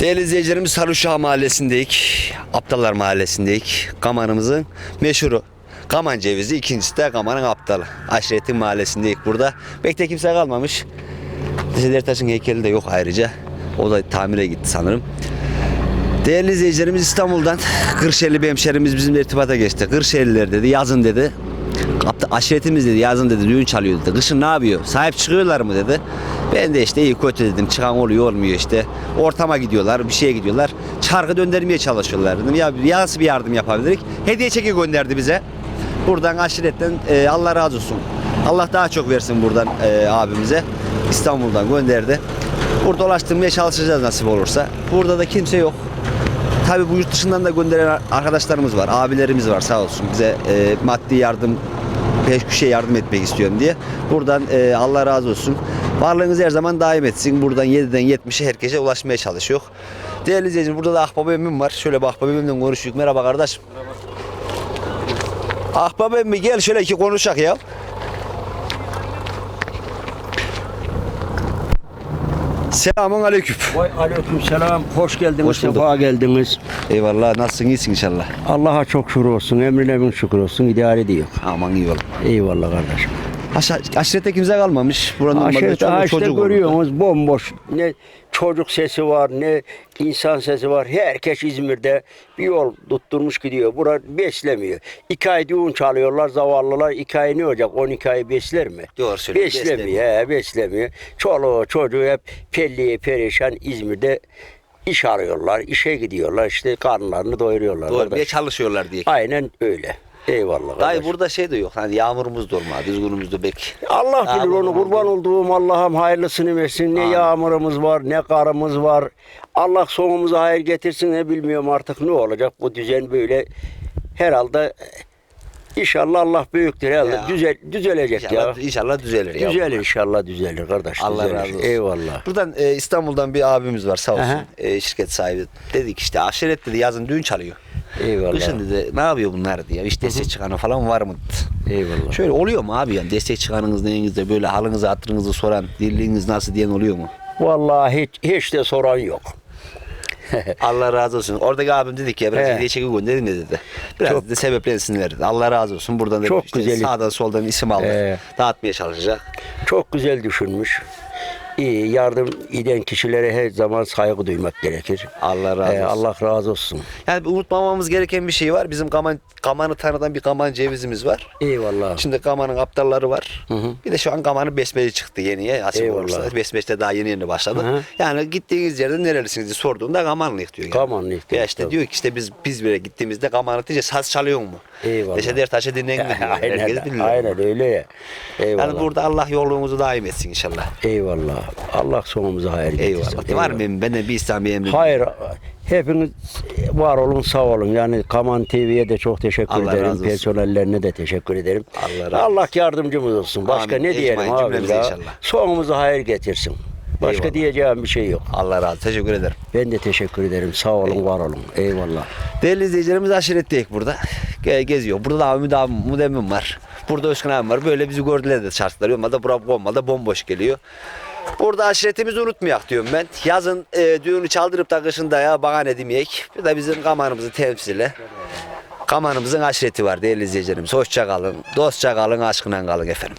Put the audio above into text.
Değerli izleyicilerimiz Saruşağı Mahallesi'ndeyik. Aptallar Mahallesi'ndeyik. Kamanımızın meşhuru. Kaman cevizi, ikincisi de Kaman'ın aptalı. Aşiretin Mahallesi'ndeyik burada. Bekte kimse kalmamış. Deseler Taş'ın heykeli de yok ayrıca. O da tamire gitti sanırım. Değerli izleyicilerimiz İstanbul'dan Kırşehirli bir hemşerimiz bizimle irtibata geçti. Kırşehirliler dedi yazın dedi. Aşiretimiz dedi yazın dedi düğün çalıyor dedi. Kışın ne yapıyor? Sahip çıkıyorlar mı dedi. Ben de işte iyi kötü dedim. Çıkan oluyor olmuyor işte. Ortama gidiyorlar bir şeye gidiyorlar. Çarkı döndürmeye çalışıyorlar dedim. Ya ya nasıl bir yardım yapabilirik? Hediye çeki gönderdi bize. Buradan aşiretten e, Allah razı olsun. Allah daha çok versin buradan e, abimize. İstanbul'dan gönderdi. Burada ulaştırmaya çalışacağız nasip olursa. Burada da kimse yok. Tabii bu yurt dışından da gönderen arkadaşlarımız var, abilerimiz var sağ olsun. Bize e, maddi yardım, peş köşe yardım etmek istiyorum diye. Buradan e, Allah razı olsun. Varlığınız her zaman daim etsin. Buradan 7'den 70'e herkese ulaşmaya çalışıyor. Değerli izleyiciler burada da Ahbap emmim var. Şöyle bir Ahbap emmimle konuşuyuk. Merhaba kardeşim. Ahbap emmi gel şöyle iki konuşak ya. Selamun aleyküm. Vay aleyküm selam. Hoş geldiniz, Hoş bulduk. sefa geldiniz. Eyvallah nasılsın iyisin inşallah. Allah'a çok şükür olsun, emrine bin şükür olsun, idare ediyor. Aman iyi ol. Eyvallah kardeşim. Aşa aşirette kimse kalmamış. Buranın çocuk olur. görüyorsunuz bomboş. Ne çocuk sesi var, ne insan sesi var. Herkes İzmir'de bir yol tutturmuş gidiyor. Bura beslemiyor. İki ay düğün çalıyorlar zavallılar. İki ay ne olacak? 12 ay besler mi? Doğru söylüyorsun, Beslemiyor. He, beslemiyor. Çoluğu çocuğu hep pelliye perişan İzmir'de iş arıyorlar. işe gidiyorlar. işte karnlarını doyuruyorlar. Doğru diye çalışıyorlar diye. Aynen öyle. Eyvallah. Dayı kardeş. burada şey de yok. Hani yağmurumuz durma, düzgünümüz de bek. Allah bilir Yağmur onu kurban olduğum Allah'ım hayırlısını versin. Ne Amin. yağmurumuz var ne karımız var. Allah sonumuza hayır getirsin ne bilmiyorum artık ne olacak bu düzen böyle. Herhalde inşallah Allah büyüktür herhalde Ya. Düzel, düzelecek İnşallah, ya. inşallah düzelir ya. Düzelir inşallah düzelir kardeş. Allah düzelir. razı olsun. Eyvallah. Buradan e, İstanbul'dan bir abimiz var sağ olsun. Aha. E, şirket sahibi. Dedik işte aşiret dedi yazın düğün çalıyor. Eyvallah. Kışın dedi ne yapıyor bunlar diye. İşte destek çıkanı falan var mı? Eyvallah. Şöyle oluyor mu abi yani destek çıkanınız neyinizde böyle halınızı hatırınızı soran dirliğiniz nasıl diyen oluyor mu? Vallahi hiç, hiç de soran yok. Allah razı olsun. Oradaki abim dedi ki ya biraz He. hediye çeki gönderin de dedi. Biraz Çok- dedi sebeplensinler dedi. Allah razı olsun. Buradan da Çok işte güzel. sağdan soldan isim aldı. He. Dağıtmaya çalışacak. Çok güzel düşünmüş. İyi yardım eden kişilere her zaman saygı duymak gerekir. Allah razı Ee, olsun. Allah razı olsun. Yani unutmamamız gereken bir şey var. Bizim kaman, kamanı tanıdan bir kaman cevizimiz var. Eyvallah. Şimdi kamanın aptalları var. Hı hı. Bir de şu an kamanın besmele çıktı yeniye. Açık Eyvallah. olursa. Besmele'de daha yeni yeni başladı. Hı hı. Yani gittiğiniz yerde nerelisiniz diye sorduğunda kamanlıyık diyor. Yani. Kamanlıyık diyor, Ya işte tabii. diyor ki işte biz biz bile gittiğimizde kamanı diyece saz çalıyor mu? Eyvallah. Deşe der taşı dinleyin mi diyor. Herkes aynen, biliyor. aynen öyle. Eyvallah. Yani burada Allah yolluğumuzu daim etsin inşallah. Eyvallah. Allah sonumuza hayır getirsin. Eyvallah. Var mı benden bir İslam bir emrim? Hayır. Hepiniz var olun sağ olun. Yani Kaman TV'ye de çok teşekkür Allah ederim. razı olsun. Personellerine de teşekkür ederim. Allah razı Allah yardımcımız olsun. Başka Amin. ne diyelim Ecmaîn abi cümlemize ya. inşallah. Sonumuza hayır getirsin. Başka Eyvallah. diyeceğim bir şey yok. Allah razı olsun. Teşekkür ederim. Ben de teşekkür ederim. Sağ olun, var olun. Eyvallah. Değerli izleyicilerimiz aşiretteyik burada. Ge- Geziyor. Burada da abi abim, Mudemmim var. Burada Özkan abim var. Böyle bizi gördüler de çarşılar. Olmadı bura olmadı bomboş geliyor. Burada aşiretimizi unutmayak diyorum ben. Yazın e, düğünü çaldırıp da kışın da ya bahane demeyek. Bir de bizim kamanımızı temsile. Kamanımızın aşireti var değerli izleyicilerimiz. Hoşça kalın, dostça kalın, aşkına kalın efendim.